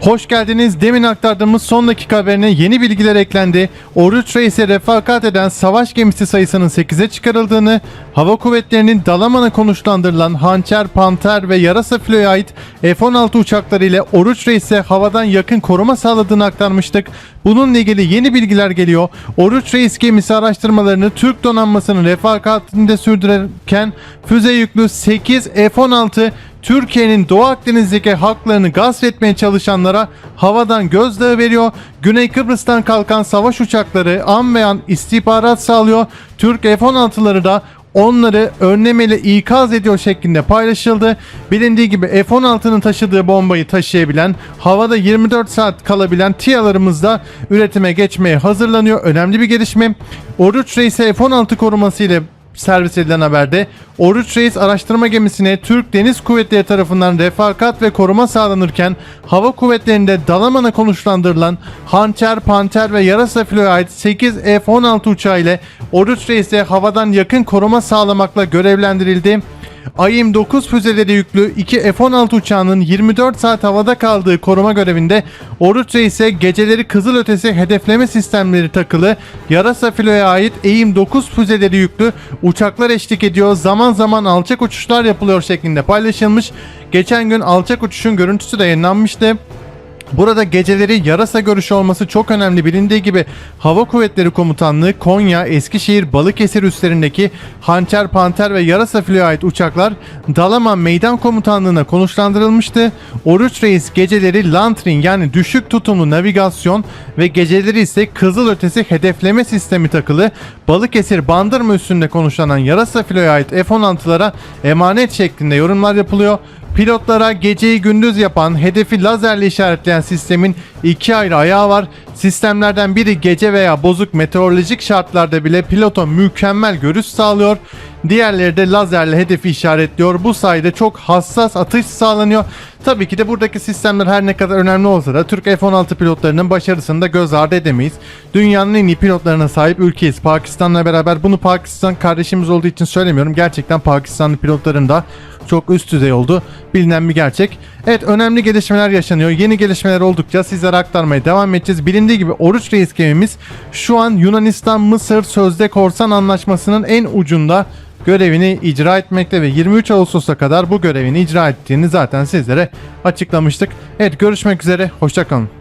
Hoş geldiniz. Demin aktardığımız son dakika haberine yeni bilgiler eklendi. Oruç Reis'e refakat eden savaş gemisi sayısının 8'e çıkarıldığını, hava kuvvetlerinin Dalaman'a konuşlandırılan Hançer, Panter ve Yarasa filoya ait F-16 uçakları ile Oruç Reis'e havadan yakın koruma sağladığını aktarmıştık. Bununla ilgili yeni bilgiler geliyor. Oruç Reis gemisi araştırmalarını Türk donanmasının refakatinde sürdürürken füze yüklü 8 F-16 Türkiye'nin Doğu Akdeniz'deki haklarını gasp etmeye çalışanlara havadan gözdağı veriyor. Güney Kıbrıs'tan kalkan savaş uçakları an ve an istihbarat sağlıyor. Türk F-16'ları da onları önlemeli ikaz ediyor şeklinde paylaşıldı. Bilindiği gibi F-16'nın taşıdığı bombayı taşıyabilen, havada 24 saat kalabilen TİA'larımız da üretime geçmeye hazırlanıyor. Önemli bir gelişme. Oruç Reis'e F-16 koruması ile servis edilen haberde Oruç Reis araştırma gemisine Türk Deniz Kuvvetleri tarafından refakat ve koruma sağlanırken hava kuvvetlerinde Dalaman'a konuşlandırılan Hançer, Panter ve Yarasa filoya ait 8 F-16 uçağı ile Oruç Reis'e havadan yakın koruma sağlamakla görevlendirildi. AIM 9 füzeleri yüklü 2 F-16 uçağının 24 saat havada kaldığı koruma görevinde Oruç ise geceleri kızılötesi hedefleme sistemleri takılı Yarasa filoya ait AIM 9 füzeleri yüklü uçaklar eşlik ediyor. Zaman zaman alçak uçuşlar yapılıyor şeklinde paylaşılmış. Geçen gün alçak uçuşun görüntüsü de yayınlanmıştı. Burada geceleri yarasa görüşü olması çok önemli. Bilindiği gibi Hava Kuvvetleri Komutanlığı Konya, Eskişehir, Balıkesir üslerindeki Hançer, Panter ve Yarasa filoya ait uçaklar Dalaman Meydan Komutanlığı'na konuşlandırılmıştı. Oruç Reis geceleri Lantrin yani düşük tutumlu navigasyon ve geceleri ise kızılötesi hedefleme sistemi takılı Balıkesir Bandırma üstünde konuşlanan Yarasa filoya ait F-16'lara emanet şeklinde yorumlar yapılıyor. Pilotlara geceyi gündüz yapan, hedefi lazerle işaretleyen sistemin iki ayrı ayağı var. Sistemlerden biri gece veya bozuk meteorolojik şartlarda bile pilota mükemmel görüş sağlıyor. Diğerleri de lazerle hedefi işaretliyor. Bu sayede çok hassas atış sağlanıyor. Tabii ki de buradaki sistemler her ne kadar önemli olsa da Türk F-16 pilotlarının başarısını da göz ardı edemeyiz. Dünyanın en iyi pilotlarına sahip ülkeyiz. Pakistan'la beraber bunu Pakistan kardeşimiz olduğu için söylemiyorum. Gerçekten Pakistanlı pilotların da çok üst düzey oldu. Bilinen bir gerçek. Evet önemli gelişmeler yaşanıyor. Yeni gelişmeler oldukça sizlere aktarmaya devam edeceğiz. Bilindiği gibi Oruç Reis gemimiz şu an Yunanistan-Mısır Sözde Korsan Anlaşması'nın en ucunda görevini icra etmekte ve 23 Ağustos'a kadar bu görevini icra ettiğini zaten sizlere açıklamıştık. Evet görüşmek üzere. Hoşçakalın.